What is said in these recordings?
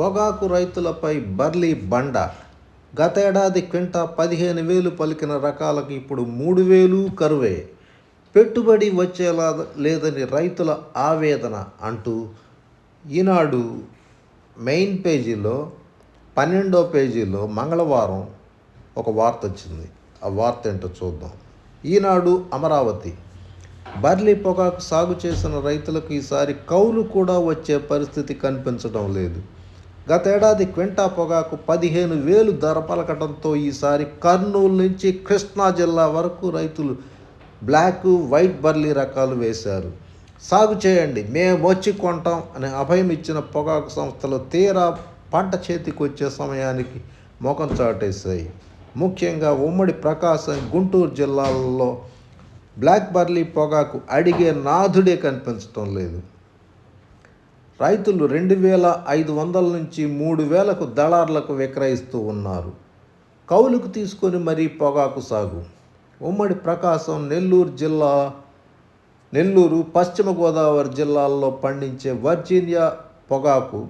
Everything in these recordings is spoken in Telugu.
పొగాకు రైతులపై బర్లీ బండ. గతేడాది క్వింటా పదిహేను వేలు పలికిన రకాలకు ఇప్పుడు మూడు వేలు కరువే. పెట్టుబడి వచ్చేలా లేదని రైతుల ఆవేదన అంటూ ఈనాడు మెయిన్ పేజీలో పన్నెండో పేజీలో మంగళవారం ఒక వార్త వచ్చింది. ఆ వార్త ఏంటో చూద్దాం. ఈనాడు అమరావతి. బర్లీ పొగాకు సాగు చేసిన రైతులకు ఈసారి కౌలు కూడా వచ్చే పరిస్థితి కనిపించడం లేదు. గతేడాది క్వింటా పొగాకు పదిహేను వేలు ధర పలకడంతో ఈసారి కర్నూలు నుంచి కృష్ణా జిల్లా వరకు రైతులు బ్లాక్ వైట్ బర్లీ రకాలు వేశారు. సాగు చేయండి మేము వచ్చి కొంటాం అనే అభయం ఇచ్చిన పొగాకు సంస్థలు తీరా పంట చేతికి వచ్చే సమయానికి ముఖం చాటేశాయి. ముఖ్యంగా ఉమ్మడి ప్రకాశం గుంటూరు జిల్లాల్లో బ్లాక్ బర్లీ పొగాకు అడిగే నాథుడే కనిపించడం లేదు. రైతులు రెండు వేల ఐదు వందల నుంచి మూడు వేలకు దళార్లకు విక్రయిస్తూ ఉన్నారు. కౌలుకు తీసుకొని మరీ పొగాకు సాగు. ఉమ్మడి ప్రకాశం నెల్లూరు జిల్లా నెల్లూరు పశ్చిమ గోదావరి జిల్లాల్లో పండించే వర్జీనియా పొగాకు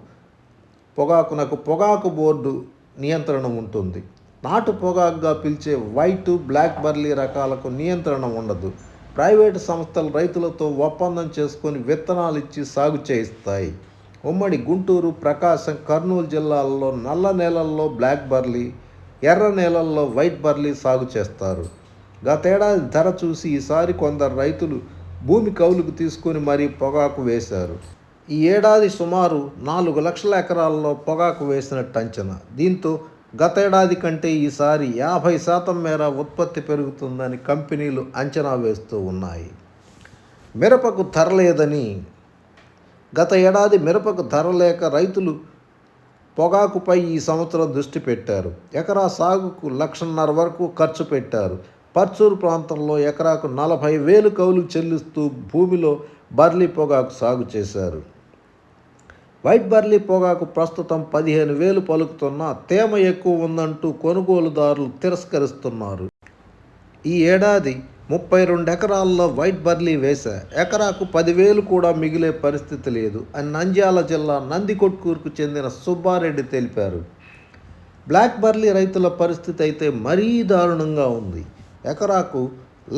పొగాకునకు పొగాకు బోర్డు నియంత్రణ ఉంటుంది. నాటు పొగాకుగా పిలిచే వైట్ బ్లాక్ బర్లీ రకాలకు నియంత్రణ ఉండదు. ప్రైవేటు సంస్థలు రైతులతో ఒప్పందం చేసుకొని విత్తనాలు ఇచ్చి సాగు చేయిస్తాయి. ఉమ్మడి గుంటూరు ప్రకాశం కర్నూలు జిల్లాల్లో నల్ల నేలల్లో బ్లాక్ బర్లీ ఎర్ర నేలల్లో వైట్ బర్లీ సాగు చేస్తారు. గతేడాది ధర చూసి ఈసారి కొందరు రైతులు భూమి కౌలుకు తీసుకొని మరీ పొగాకు వేశారు. ఈ ఏడాది సుమారు నాలుగు లక్షల ఎకరాల్లో పొగాకు వేసినట్టు అంచనా దీంతో గతేడాది కంటే ఈసారి యాభై శాతం మేర ఉత్పత్తి పెరుగుతుందని కంపెనీలు అంచనా వేస్తూ ఉన్నాయి. మిరపకు ధర లేదని గత ఏడాది మిరపకు ధర లేక రైతులు పొగాకుపై ఈ సంవత్సరం దృష్టి పెట్టారు. ఎకరా సాగుకు లక్షన్నర వరకు ఖర్చు పెట్టారు. పర్చూరు ప్రాంతంలో ఎకరాకు నలభై వేలు కౌలు చెల్లిస్తూ భూమిలో బర్లీ పొగాకు సాగు చేశారు. వైట్ బర్లీ పొగాకు ప్రస్తుతం పదిహేను వేలు పలుకుతున్నా తేమ ఎక్కువ ఉందంటూ కొనుగోలుదారులు తిరస్కరిస్తున్నారు. ఈ ఏడాది ముప్పై రెండు ఎకరాల్లో వైట్ బర్లీ వేశా ఎకరాకు పదివేలు కూడా మిగిలే పరిస్థితి లేదు అని నంద్యాల జిల్లా నందికొట్కూరుకు చెందిన సుబ్బారెడ్డి తెలిపారు. బ్లాక్ బర్లీ రైతుల పరిస్థితి అయితే మరీ దారుణంగా ఉంది. ఎకరాకు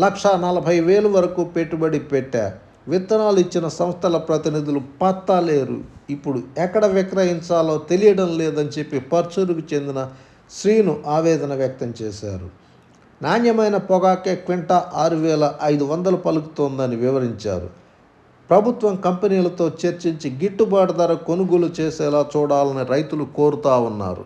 లక్ష నలభై వేలు వరకు పెట్టుబడి పెట్టా విత్తనాలు ఇచ్చిన సంస్థల ప్రతినిధులు పత్తా లేరు. ఇప్పుడు ఎక్కడ విక్రయించాలో తెలియడం లేదని చెప్పి పర్చూరుకు చెందిన శ్రీను ఆవేదన వ్యక్తం చేశారు. నాణ్యమైన పొగాకే క్వింటా ఆరు వేల ఐదు వందలు పలుకుతోందని వివరించారు. ప్రభుత్వం కంపెనీలతో చర్చించి గిట్టుబాటు ధర కొనుగోలు చేసేలా చూడాలని రైతులు కోరుతా ఉన్నారు.